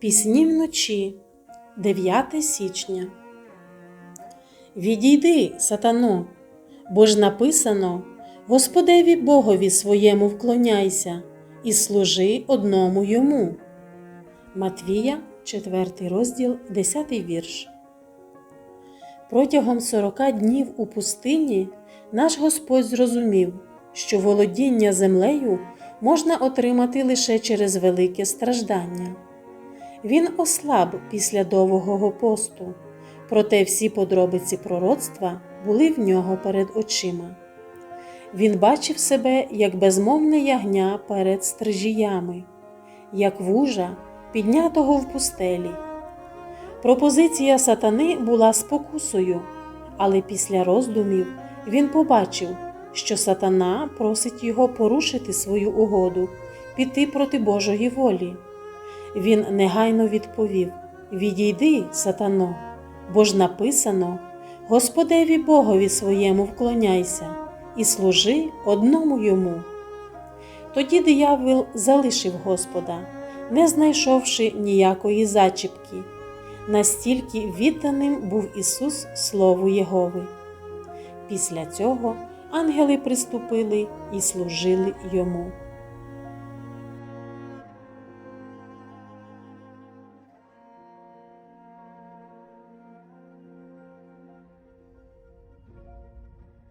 Пісні вночі, 9 січня. Відійди, сатано, бо ж написано: Господеві Богові своєму вклоняйся і служи одному йому. Матвія, 4 розділ, 10 вірш. Протягом 40 днів у пустині наш Господь зрозумів, що володіння землею можна отримати лише через велике страждання. Він ослаб після довгого посту, проте всі подробиці пророцтва були в нього перед очима. Він бачив себе як безмовне ягня перед стрижіями, як вужа, піднятого в пустелі. Пропозиція сатани була спокусою, але після роздумів він побачив, що сатана просить його порушити свою угоду, піти проти Божої волі. Він негайно відповів: Відійди, сатано, бо ж написано: Господеві Богові своєму вклоняйся і служи одному йому. Тоді диявол залишив Господа, не знайшовши ніякої зачіпки. Настільки відданим був Ісус Слову Єгови. Після цього ангели приступили і служили йому.